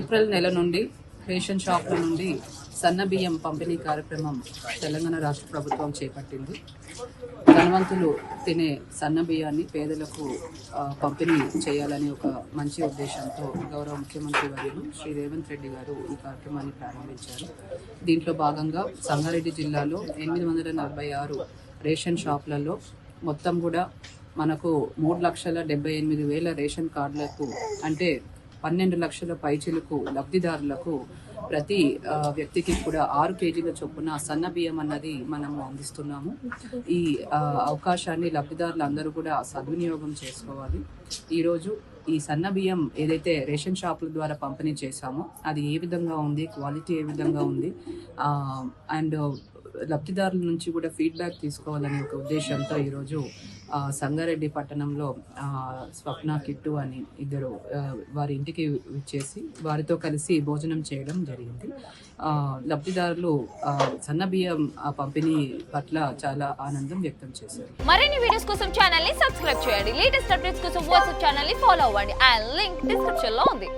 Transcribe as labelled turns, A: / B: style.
A: April నెల నుండి ration షాప్ల నుండి సన్న బియ్యం పంపిణీ కార్యక్రమం తెలంగాణ రాష్ట్ర ప్రభుత్వం చేపట్టింది. ధనవంతులు తినే సన్న బియ్యాన్ని పేదలకు పంపిణీ చేయాలని ఒక మంచి ఉద్దేశంతో గౌరవ ముఖ్యమంత్రి వర్యులు శ్రీ రేవంత్ రెడ్డి గారు ఈ కార్యక్రమాన్ని ప్రారంభించారు. దీంట్లో భాగంగా సంగారెడ్డి జిల్లాలో ఎనిమిది వందల నలభై ఆరు రేషన్ షాపులలో మొత్తం కూడా మనకు మూడు లక్షల డెబ్బై ఎనిమిది వేల రేషన్ కార్డులకు అంటే పన్నెండు లక్షల పైచిలకు లబ్ధిదారులకు ప్రతి వ్యక్తికి కూడా ఆరు కేజీల చొప్పున సన్న బియ్యం అన్నది మనము అందిస్తున్నాము. ఈ అవకాశాన్ని లబ్ధిదారులు అందరూ కూడా సద్వినియోగం చేసుకోవాలి. ఈరోజు ఈ సన్న బియ్యం ఏదైతే రేషన్ షాపుల ద్వారా పంపిణీ చేశామో అది ఏ విధంగా ఉంది క్వాలిటీ ఏ విధంగా ఉంది అండ్ లబ్ధిదారుల నుంచి కూడా ఫీడ్బ్యాక్ తీసుకోవాలనే ఒక ఉద్దేశంతో ఈరోజు సంగారెడ్డి పట్టణంలో స్వప్న కిట్టు అని ఇద్దరు వారి ఇంటికి వచ్చేసి వారితో కలిసి భోజనం చేయడం జరిగింది. లబ్ధిదారులు సన్న బియ్యం ఆ, పంపిణీ పట్ల చాలా ఆనందం వ్యక్తం చేశారు.
B: మరిన్ని వీడియోస్ కోసం ఛానల్ని సబ్స్క్రైబ్ చేయండి. లేటెస్ట్ అప్డేట్స్ కోసం వాట్సాప్ ఛానల్ని ఫాలో అవ్వండి. అండ్ లింక్ డిస్క్రిప్షన్లో ఉంది.